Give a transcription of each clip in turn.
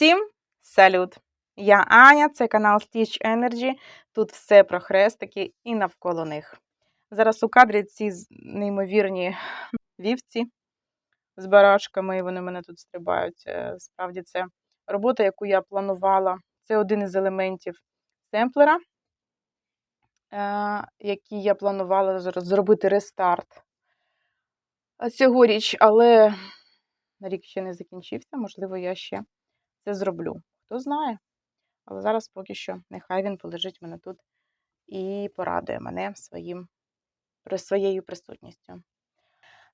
Всім салют! Я Аня, це канал Stitch Energy. Тут все про хрестики і навколо них. Зараз у кадрі ці неймовірні вівці з барашками, і вони мене тут стрибають. Е, Справді, це робота, яку я планувала. Це один із елементів темплера, е, який я планувала зробити рестарт цьогоріч, але рік ще не закінчився. Можливо, я ще це зроблю. Хто знає. Але зараз поки що нехай він полежить мене тут і порадує мене своїм, своєю присутністю.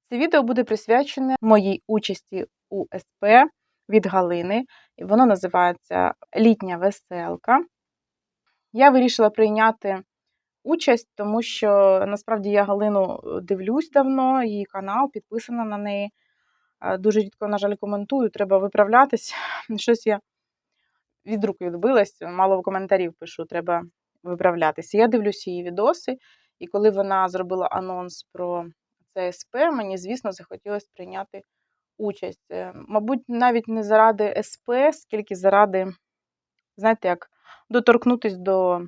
Це відео буде присвячене моїй участі у СП від Галини. І Воно називається Літня веселка. Я вирішила прийняти участь, тому що насправді я Галину е, дивлюсь давно, її канал, підписана на неї. Дуже рідко, на жаль, коментую, треба виправлятись. Щось я від рук відбилась, мало коментарів пишу, треба виправлятися. Я дивлюся її відоси, і коли вона зробила анонс про ЦСП, мені, звісно, захотілося прийняти участь. Е, Мабуть, навіть не заради СП, скільки заради, знаєте, як доторкнутися до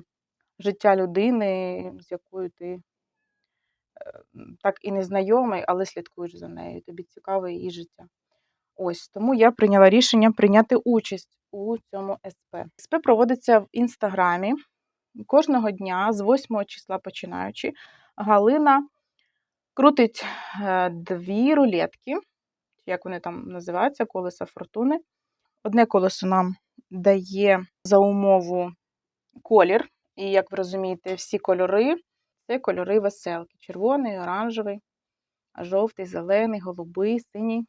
життя людини, з якою ти так і не знайомий, але слідкуєш за нею. Тобі цікаве її життя. Ось тому я прийняла рішення прийняти участь у цьому СП. СП проводиться в інстаграмі кожного дня з 8 числа починаючи. Галина крутить е, дві рулетки, як вони там називаються, колеса фортуни. Одне колесо нам дає за умову колір. І, як ви розумієте, всі кольори це кольори веселки: червоний, оранжевий, жовтий, зелений, голубий, синій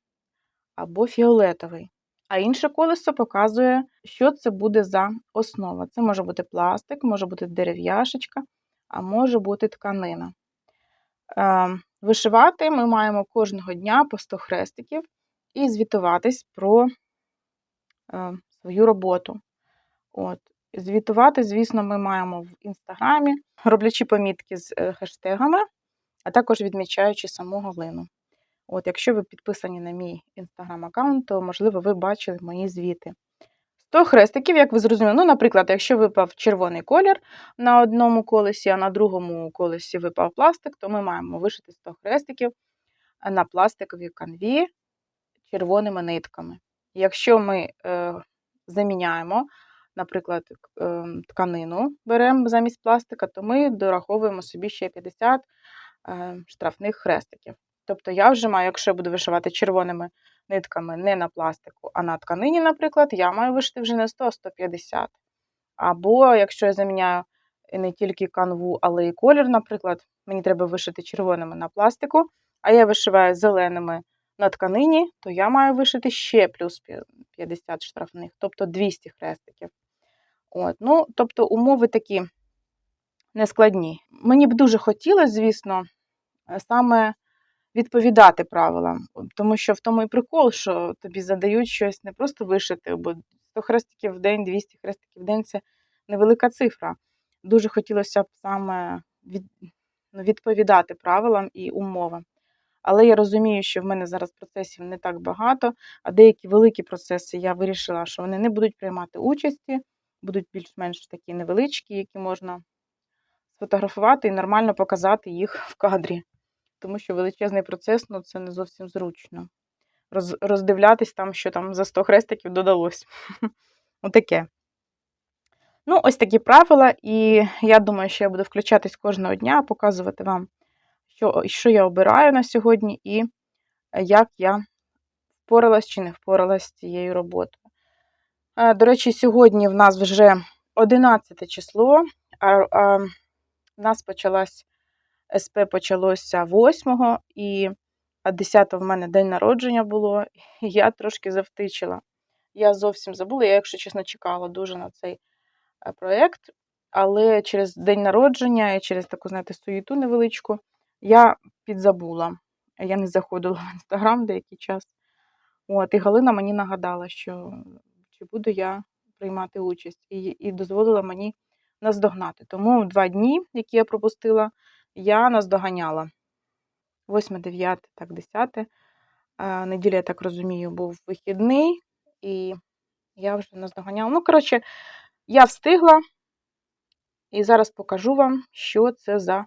або фіолетовий. А інше колесо показує, що це буде за основа. Це може бути пластик, може бути дерев'яшечка, а може бути тканина. Е, Вишивати ми маємо кожного дня по 100 хрестиків і звітуватись про е, свою роботу. От. Звітувати, звісно, ми маємо в інстаграмі, роблячи помітки з е, хештегами, а також відмічаючи саму Галину. От, якщо ви підписані на мій інстаграм-аккаунт, то, можливо, ви бачили мої звіти. 100 хрестиків, як ви зрозуміли, ну, наприклад, якщо випав червоний колір на одному колесі, а на другому колесі випав пластик, то ми маємо вишити 100 хрестиків на пластиковій канві червоними нитками. Якщо ми е, заміняємо, наприклад, е, тканину беремо замість пластика, то ми дораховуємо собі ще 50 е, штрафних хрестиків. Тобто я вже маю, якщо я буду вишивати червоними нитками не на пластику, а на тканині, наприклад, я маю вишити вже не 100, а 150. Або якщо я заміняю не тільки канву, але і колір, наприклад, мені треба вишити червоними на пластику, а я вишиваю зеленими на тканині, то я маю вишити ще плюс 50 штрафних, тобто 200 хрестиків. От, ну, тобто умови такі нескладні. Мені б дуже хотілося, звісно, е, саме відповідати правилам, тому що в тому і прикол, що тобі задають щось не просто вишити, бо 100 хрестиків в день, 200 хрестиків в день це невелика цифра. Дуже хотілося б саме від, ну, відповідати правилам і умовам. Але я розумію, що в мене зараз процесів не так багато, а деякі великі процеси я вирішила, що вони не будуть приймати участі, будуть більш-менш такі невеличкі, які можна сфотографувати і нормально показати їх в кадрі. Тому що величезний процес ну, це не зовсім зручно. Роз, роздивлятись там, що там за 100 хрестиків додалось. Отаке. Ну, ось такі правила, і я думаю, що я буду включатись кожного дня, показувати вам, що, що я обираю на сьогодні, і як я впоралась чи не впоралась з цією роботою. До речі, сьогодні в нас вже 11 число, а, в нас почалась СП почалося 8 і 10 в мене день народження було, я трошки завтичила. Я зовсім забула, я, якщо чесно, чекала дуже на цей е, проєкт, але через день народження і через таку, знаєте, суєту невеличку я підзабула. Я не заходила в інстаграм деякий час. От, і Галина мені нагадала, що чи буду я приймати участь, і, і дозволила мені наздогнати. Тому два дні, які я пропустила, я наздоганяла. 8, 9, так, 10. Е, Неділя, я так розумію, був вихідний, і Я вже наздоганяла. Ну, коротше, я встигла, і зараз покажу вам, що це за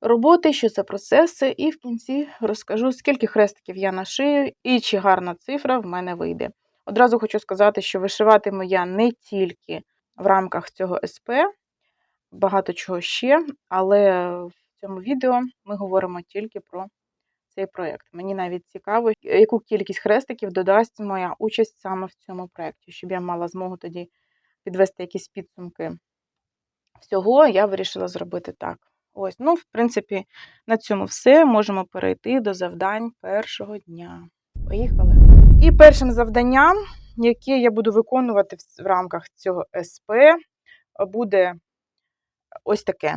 роботи, що це процеси, і в кінці розкажу, скільки хрестиків я нашию і чи гарна цифра в мене вийде. Одразу хочу сказати, що вишиватиму я не тільки в рамках цього СП, багато чого ще, але в цьому відео ми говоримо тільки про цей проєкт. Мені навіть цікаво, яку кількість хрестиків додасть моя участь саме в цьому проєкті, щоб я мала змогу тоді підвести якісь підсумки. Всього я вирішила зробити так. Ось, ну, в принципі, на цьому все. Можемо перейти до завдань першого дня. Поїхали. І першим завданням, яке я буду виконувати в рамках цього СП, буде ось таке: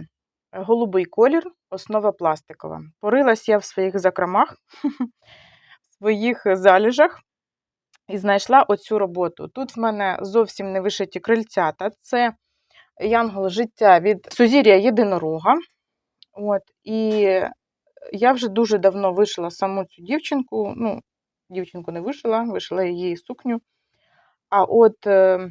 голубий колір, основа пластикова. Порилась я в своїх закромах, в своїх заліжах і знайшла оцю роботу. Тут в мене зовсім не вишиті крильцята. Це янгол життя від Сузір'я Єдинорога. От, І я вже дуже давно вишила саму цю дівчинку. Ну, дівчинку не вишила, вишила її сукню. А от е,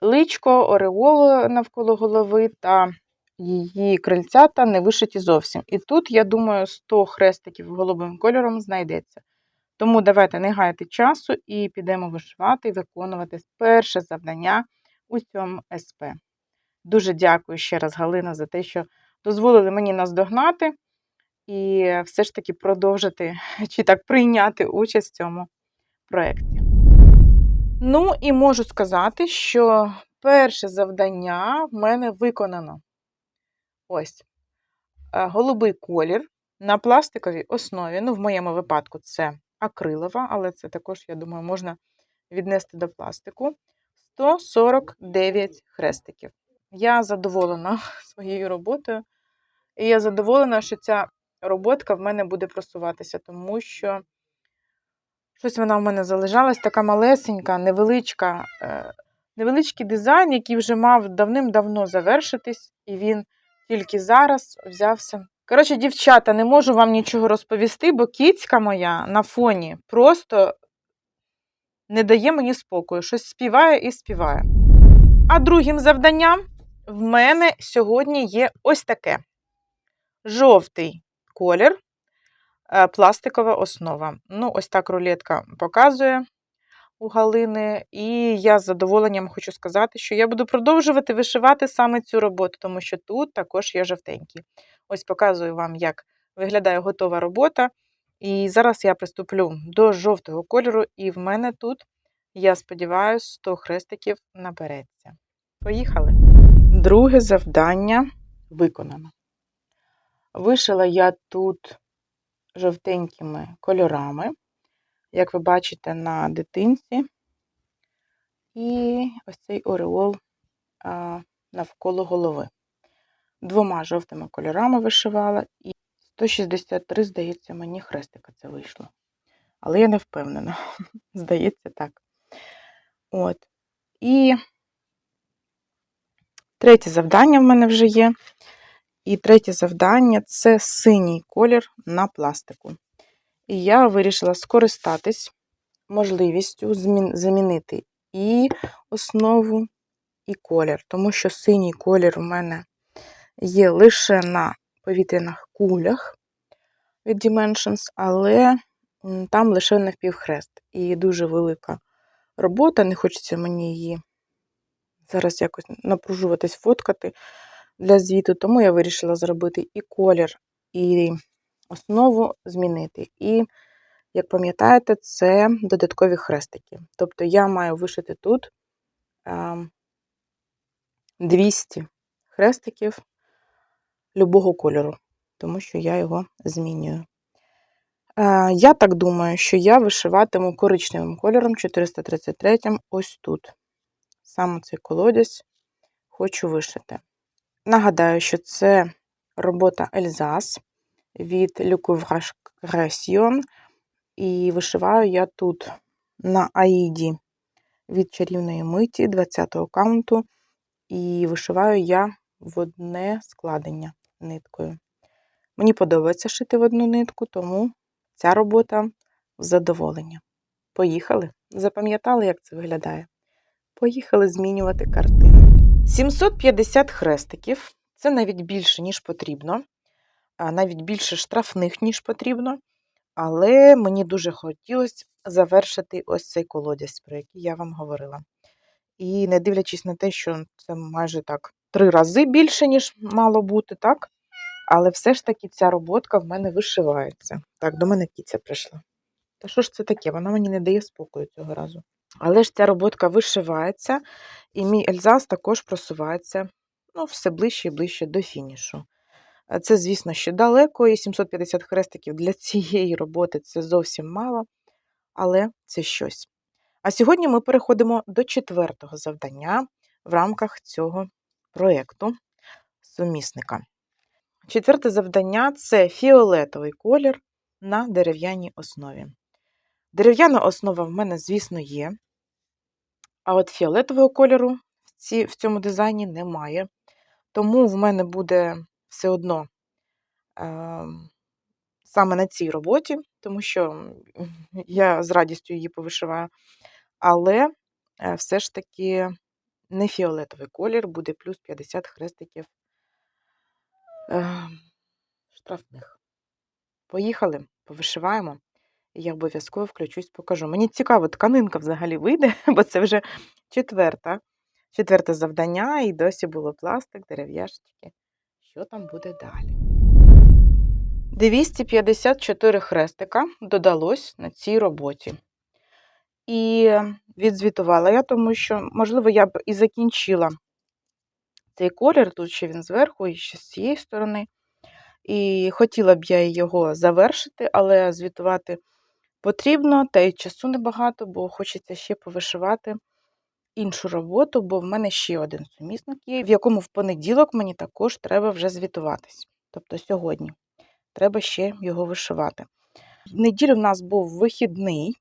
личко, ореол навколо голови та її крильцята не вишиті зовсім. І тут, я думаю, 100 хрестиків голубим кольором знайдеться. Тому давайте не гаяти часу і підемо вишивати і виконувати перше завдання у цьому СП. Дуже дякую ще раз, Галина, за те, що дозволили мені наздогнати і все ж таки продовжити чи так прийняти участь в цьому проєкті. Ну, і можу сказати, що перше завдання в мене виконано. Ось е, голубий колір на пластиковій основі. Ну, в моєму випадку, це акрилова, але це також, я думаю, можна віднести до пластику. 149 хрестиків. Я задоволена своєю роботою. І я задоволена, що ця роботка в мене буде просуватися, тому що щось вона в мене залежалась, така малесенька, невеличка, е, невеличкий дизайн, який вже мав давним-давно завершитись, і він тільки зараз взявся. Коротше, дівчата, не можу вам нічого розповісти, бо кіцька моя на фоні просто не дає мені спокою. Щось співає і співає. А другим завданням в мене сьогодні є ось таке: жовтий колір, е, пластикова основа. Ну, ось так рулетка показує у Галини. І я з задоволенням хочу сказати, що я буду продовжувати вишивати саме цю роботу, тому що тут також є жовтенький. Ось показую вам, як виглядає готова робота. І зараз я приступлю до жовтого кольору, і в мене тут, я сподіваюся, 100 хрестиків набереться. Поїхали! Друге завдання виконано. Вишила я тут жовтенькими кольорами, як ви бачите, на дитинці. І ось цей ореол а, навколо голови. Двома жовтими кольорами вишивала, і 163, здається, мені хрестика це вийшло. Але я не впевнена. Здається, так. От. І третє завдання в мене вже є. І третє завдання це синій колір на пластику. І я вирішила скористатись можливістю замінити і основу, і колір, тому що синій колір у мене є лише на повітряних кулях від Dimensions, але там лише напівхрест. І дуже велика робота, не хочеться мені її зараз якось напружуватись, фоткати для звіту, тому я вирішила зробити і колір, і основу змінити. І, як пам'ятаєте, це додаткові хрестики. Тобто я маю вишити тут 200 ем, хрестиків любого кольору, тому що я його змінюю. Я так думаю, що я вишиватиму коричневим кольором 433 ось тут. Саме цей колодязь хочу вишити. Нагадаю, що це робота Ельзас від Couvrage Creation. І вишиваю я тут на Аїді від чарівної миті 20-го каунту. І вишиваю я в одне складення ниткою. Мені подобається шити в одну нитку, тому ця робота в задоволення. Поїхали. Запам'ятали, як це виглядає? Поїхали змінювати картину. 750 хрестиків це навіть більше, ніж потрібно, навіть більше штрафних, ніж потрібно. Але мені дуже хотілося завершити ось цей колодязь, про який я вам говорила. І не дивлячись на те, що це майже так три рази більше, ніж мало бути, так? Але все ж таки ця роботка в мене вишивається. Так, до мене кіця прийшла. Та що ж це таке? Вона мені не дає спокою цього разу. Але ж ця роботка вишивається, і мій Ельзас також просувається ну, все ближче і ближче до фінішу. Це, звісно, ще далеко, і 750 хрестиків для цієї роботи це зовсім мало, але це щось. А сьогодні ми переходимо до четвертого завдання в рамках цього проєкту сумісника. Четверте завдання це фіолетовий колір на дерев'яній основі. Дерев'яна основа в мене, звісно, є. А от фіолетового кольору в, цьому дизайні немає. Тому в мене буде все одно е, саме на цій роботі, тому що я з радістю її повишиваю. Але е, все ж таки не фіолетовий колір, буде плюс 50 хрестиків е, штрафних. Поїхали, повишиваємо. Я обов'язково включусь, покажу. Мені цікаво, тканинка взагалі вийде, бо це вже четверта, четверте завдання, і досі було пластик, дерев'яшечки. Що там буде далі? 254 хрестика додалось на цій роботі. І відзвітувала я, тому що, можливо, я б і закінчила цей колір, тут ще він зверху, і ще з цієї сторони. І хотіла б я його завершити, але звітувати потрібно, та й часу небагато, бо хочеться ще повишивати іншу роботу, бо в мене ще один сумісник є, в якому в понеділок мені також треба вже звітуватись. Тобто сьогодні треба ще його вишивати. В неділю в нас був вихідний,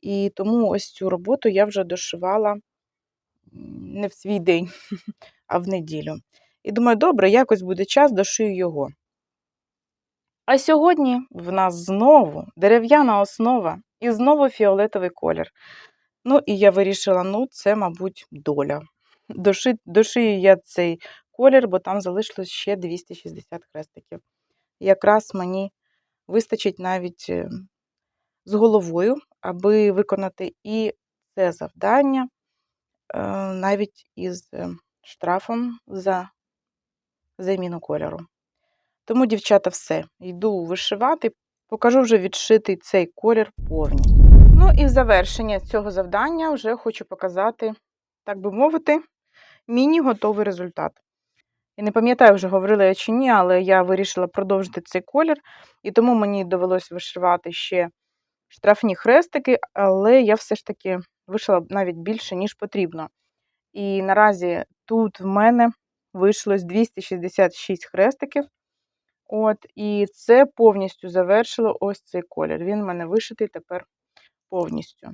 і тому ось цю роботу я вже дошивала не в свій день, а в неділю. І думаю, добре, якось буде час, дошию його. А сьогодні в нас знову дерев'яна основа і знову фіолетовий колір. Ну, і я вирішила, ну, це, мабуть, доля. Доши, дошию я цей колір, бо там залишилось ще 260 хрестиків. Якраз мені вистачить навіть е, з головою, аби виконати і це завдання, е, навіть із е, штрафом за заміну кольору. Тому, дівчата, все, йду вишивати, покажу вже відшитий цей колір повністю. Ну і в завершення цього завдання вже хочу показати, так би мовити, міні-готовий результат. Я не пам'ятаю, вже говорила я чи ні, але я вирішила продовжити цей колір, і тому мені довелося вишивати ще штрафні хрестики, але я все ж таки вишила навіть більше, ніж потрібно. І наразі тут в мене вийшло 266 хрестиків. От, І це повністю завершило ось цей колір. Він в мене вишитий тепер повністю.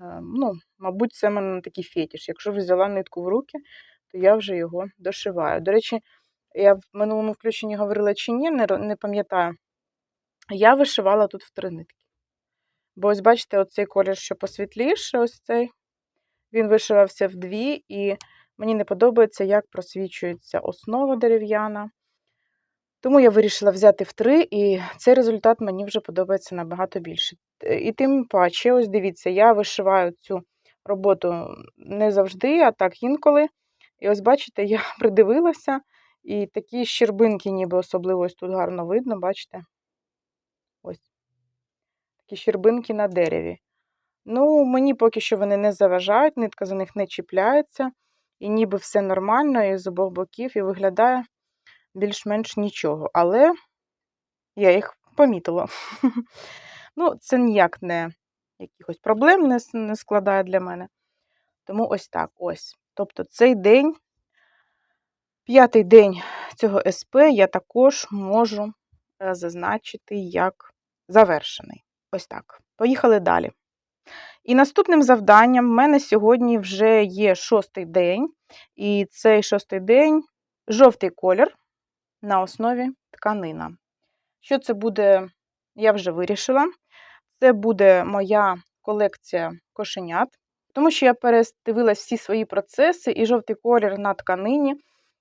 Е, ну, Мабуть, це в мене такий фетіш. Якщо взяла нитку в руки, то я вже його дошиваю. До речі, я в минулому включенні говорила чи ні, не, пам'ятаю. Я вишивала тут в три нитки. Бо ось, бачите, оцей колір, що посвітліше, ось цей, він вишивався в дві, і мені не подобається, як просвічується основа дерев'яна. Тому я вирішила взяти в три, і цей результат мені вже подобається набагато більше. І тим паче, ось дивіться, я вишиваю цю роботу не завжди, а так інколи. І ось, бачите, я придивилася, і такі щербинки, ніби особливо ось тут гарно видно, бачите? Ось. Такі щербинки на дереві. Ну, мені поки що вони не заважають, нитка за них не чіпляється, і ніби все нормально, і з обох боків, і виглядає більш-менш нічого. Але я їх помітила. Ну, це ніяк не якихось проблем не, не складає для мене. Тому ось так ось. Тобто цей день, п'ятий день цього СП, я також можу е, зазначити як завершений. Ось так. Поїхали далі. І наступним завданням в мене сьогодні вже є шостий день, і цей шостий день жовтий колір на основі тканина. Що це буде, я вже вирішила. Це буде моя колекція кошенят, тому що я передивилась всі свої процеси, і жовтий колір на тканині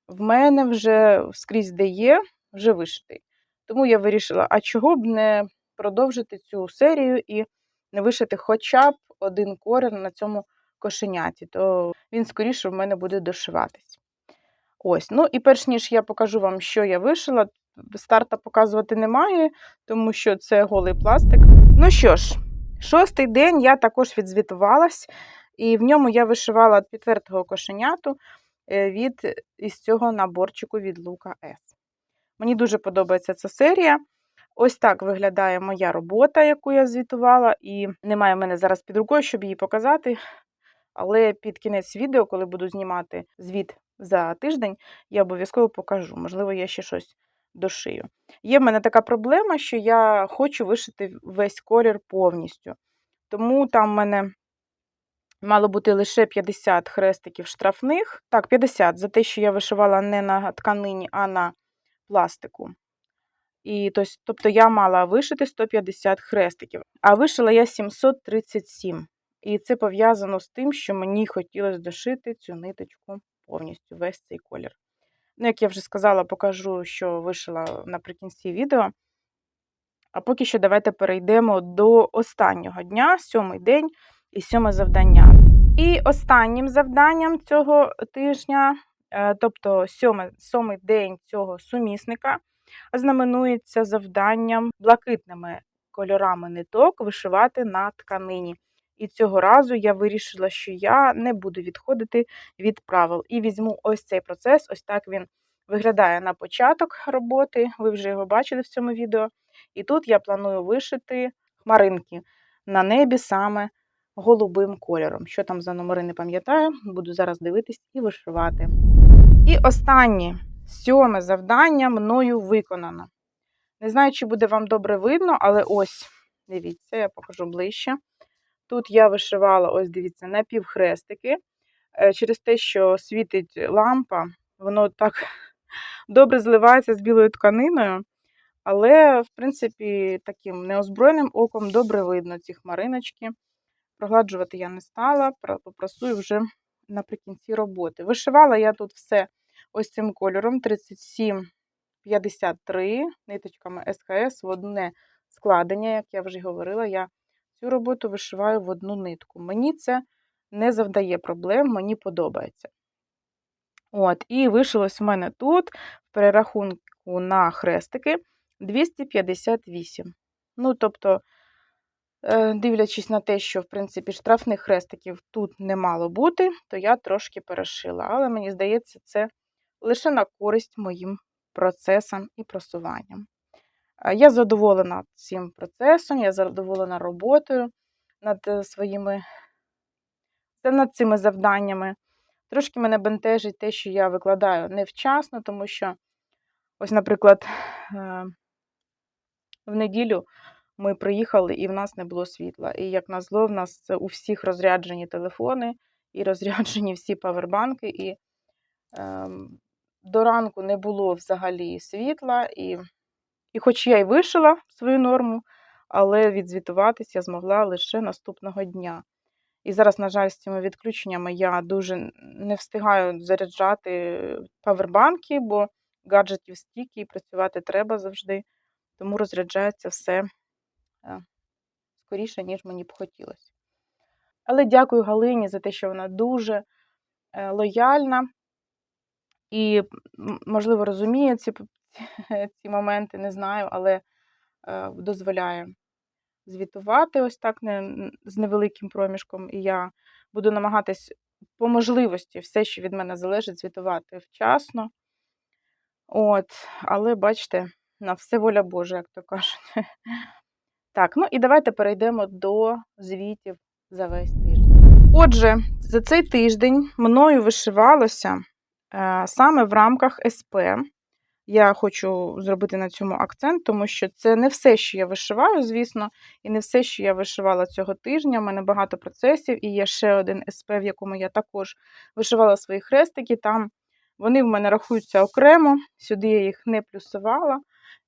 в мене вже скрізь де є, вже вишитий. Тому я вирішила, а чого б не продовжити цю серію і не вишити хоча б один колір на цьому кошеняті, то він скоріше в мене буде дошиватись. Ось, ну і перш ніж я покажу вам, що я вишила, старта показувати немає, тому що це голий пластик. Ну що ж, шостий день я також відзвітувалась, і в ньому я вишивала підвертого кошеняту е, від із цього наборчику від Лука С. Мені дуже подобається ця серія. Ось так виглядає моя робота, яку я звітувала, і немає в мене зараз під рукою, щоб її показати. Але під кінець відео, коли буду знімати звіт за тиждень, я обов'язково покажу. Можливо, я ще щось дошию. Є в мене така проблема, що я хочу вишити весь колір повністю. Тому там в мене мало бути лише 50 хрестиків штрафних. Так, 50 за те, що я вишивала не на тканині, а на пластику. І, Тобто я мала вишити 150 хрестиків, а вишила я 737. І це пов'язано з тим, що мені хотілося дошити цю ниточку повністю, весь цей колір. Ну, як я вже сказала, покажу, що вишила наприкінці відео. А поки що давайте перейдемо до останнього дня, сьомий день і сьоме завдання. І останнім завданням цього тижня, е, тобто сьомий, сьомий день цього сумісника, знаменується завданням блакитними кольорами ниток вишивати на тканині. І цього разу я вирішила, що я не буду відходити від правил. І візьму ось цей процес, ось так він виглядає на початок роботи. Ви вже його бачили в цьому відео. І тут я планую вишити хмаринки на небі саме голубим кольором. Що там за номери, не пам'ятаю, буду зараз дивитись і вишивати. І останнє сьоме завдання мною виконано. Не знаю, чи буде вам добре видно, але ось, дивіться, я покажу ближче. Тут я вишивала, ось дивіться, напівхрестики. Е, через те, що світить лампа, воно так добре зливається з білою тканиною. Але, в принципі, таким неозброєним оком добре видно ці хмариночки. Прогладжувати я не стала, попрасую вже наприкінці роботи. Вишивала я тут все ось цим кольором 37,53 ниточками СХС в одне складення, як я вже говорила, я цю роботу вишиваю в одну нитку. Мені це не завдає проблем, мені подобається. От, І вишилось в мене тут, в перерахунку на хрестики, 258. Ну, тобто, е, дивлячись на те, що, в принципі, штрафних хрестиків тут не мало бути, то я трошки перешила. Але мені здається, це лише на користь моїм процесам і просуванням. Я задоволена цим процесом, я задоволена роботою над е, своїми над цими завданнями. Трошки мене бентежить те, що я викладаю невчасно, тому що, ось, наприклад, е, в неділю ми приїхали і в нас не було світла. І, як назло, в нас у всіх розряджені телефони і розряджені всі павербанки, і е, до ранку не було взагалі світла. і і хоч я й вишила свою норму, але відзвітуватись я змогла лише наступного дня. І зараз, на жаль, з цими відключеннями я дуже не встигаю заряджати павербанки, бо гаджетів стільки і працювати треба завжди. Тому розряджається все е, скоріше, ніж мені б хотілося. Але дякую Галині за те, що вона дуже е, лояльна і, можливо, розуміє ці ці моменти, не знаю, але е, дозволяє звітувати ось так не, з невеликим проміжком. І я буду намагатись по можливості все, що від мене залежить, звітувати вчасно. От, Але бачите, на все воля Божа, як то кажуть. Так, ну і давайте перейдемо до звітів за весь тиждень. Отже, за цей тиждень мною вишивалося е, саме в рамках СП. Я хочу зробити на цьому акцент, тому що це не все, що я вишиваю, звісно, і не все, що я вишивала цього тижня. У мене багато процесів, і є ще один СП, в якому я також вишивала свої хрестики. Там вони в мене рахуються окремо, сюди я їх не плюсувала.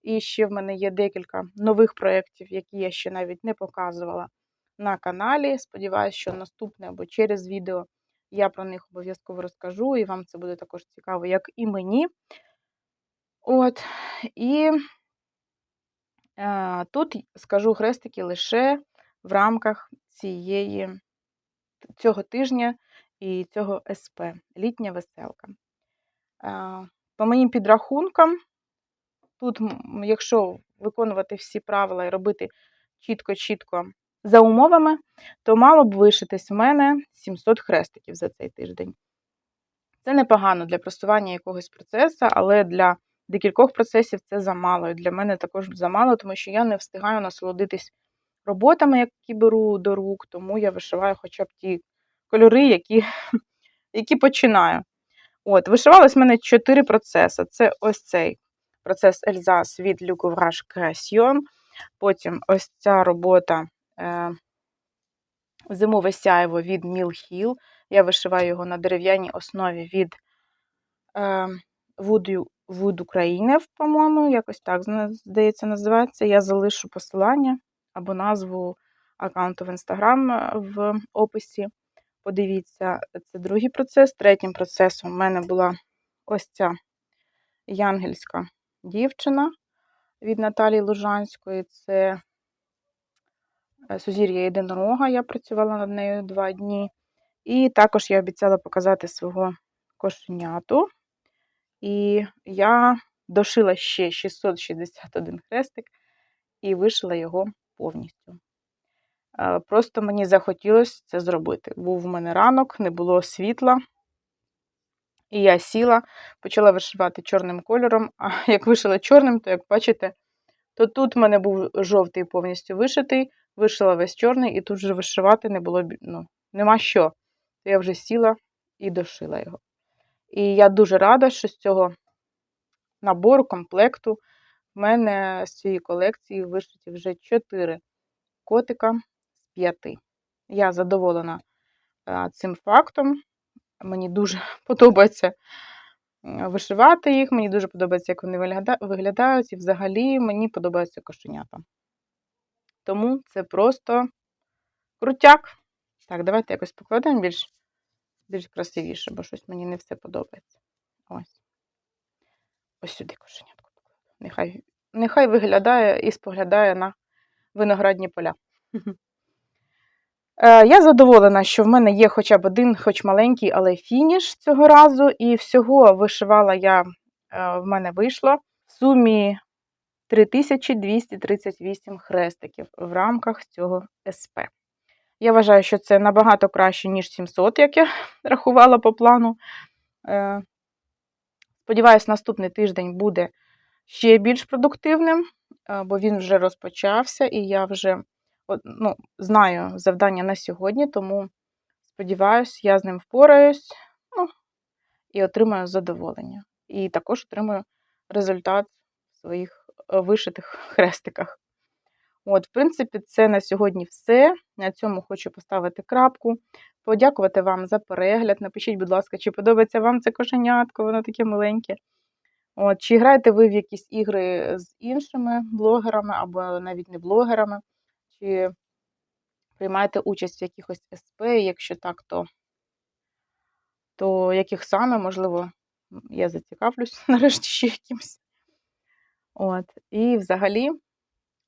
І ще в мене є декілька нових проєктів, які я ще навіть не показувала на каналі. Сподіваюсь, що наступне або через відео я про них обов'язково розкажу, і вам це буде також цікаво, як і мені. От, і е, тут скажу хрестики лише в рамках цієї, цього тижня і цього СП літня веселка. Е, по моїм підрахункам, тут, якщо виконувати всі правила і робити чітко-чітко за умовами, то мало б вишитись в мене 700 хрестиків за цей тиждень. Це непогано для просування якогось процесу, але для декількох процесів це замало. І для мене також замало, тому що я не встигаю насолодитись роботами, які беру до рук, тому я вишиваю хоча б ті кольори, які, які починаю. От, Вишивалось в мене чотири процеси. Це ось цей процес Ельзас від Couvrage Création. Потім ось ця робота е, Зимове сяйво від Hill. Я вишиваю його на дерев'яній основі від е, Wood, Wood України, по-моєму, якось так, здається, називається. Я залишу посилання або назву аккаунту в Instagram в описі. Подивіться, це другий процес. Третім процесом в мене була ось ця янгельська дівчина від Наталії Лужанської. Це е, Сузір'я єдинорога, я працювала над нею два дні. І також я обіцяла показати свого кошеняту. І я дошила ще 661 хрестик і вишила його повністю. Е, просто мені захотілося це зробити. Був у мене ранок, не було світла. І я сіла, почала вишивати чорним кольором. А як вишила чорним, то, як бачите, то тут в мене був жовтий повністю вишитий, вишила весь чорний, і тут вже вишивати не було ну, нема що. То я вже сіла і дошила його. І я дуже рада, що з цього набору, комплекту в мене з цієї колекції вишиті вже 4 котика з 5. Я задоволена цим фактом. Мені дуже подобається вишивати їх, мені дуже подобається, як вони виглядають, і взагалі мені подобаються кошенята. Тому це просто крутяк. Так, давайте якось покладемо більш більш красивіше, бо щось мені не все подобається. Ось. Ось сюди кошенятку покладу. Нехай, нехай виглядає і споглядає на виноградні поля. Е, я задоволена, що в мене є хоча б один, хоч маленький, але фініш цього разу. І всього вишивала я, е, в мене вийшло в сумі 3238 хрестиків в рамках цього СП. Я вважаю, що це набагато краще, ніж 700, як я рахувала по плану. Е, сподіваюсь, наступний тиждень буде ще більш продуктивним, бо він вже розпочався, і я вже ну, знаю завдання на сьогодні, тому сподіваюся, я з ним впораюсь ну, і отримаю задоволення. І також отримую результат в своїх е, вишитих хрестиках. От, в принципі, це на сьогодні все. На цьому хочу поставити крапку. Подякувати вам за перегляд. Напишіть, будь ласка, чи подобається вам це кошенятко, воно таке маленьке. От, Чи граєте ви в якісь ігри з іншими блогерами або навіть не блогерами? Чи приймаєте участь в якихось СП, якщо так, то то яких саме, можливо, я зацікавлюсь нарешті ще якимось. От. І взагалі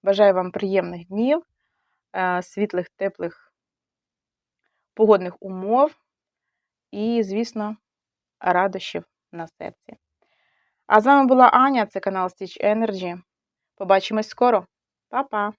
бажаю вам приємних днів, е, світлих, теплих погодних умов і, звісно, радощів на серці. А з вами була Аня, це канал Stitch Energy. Побачимось скоро. Па-па!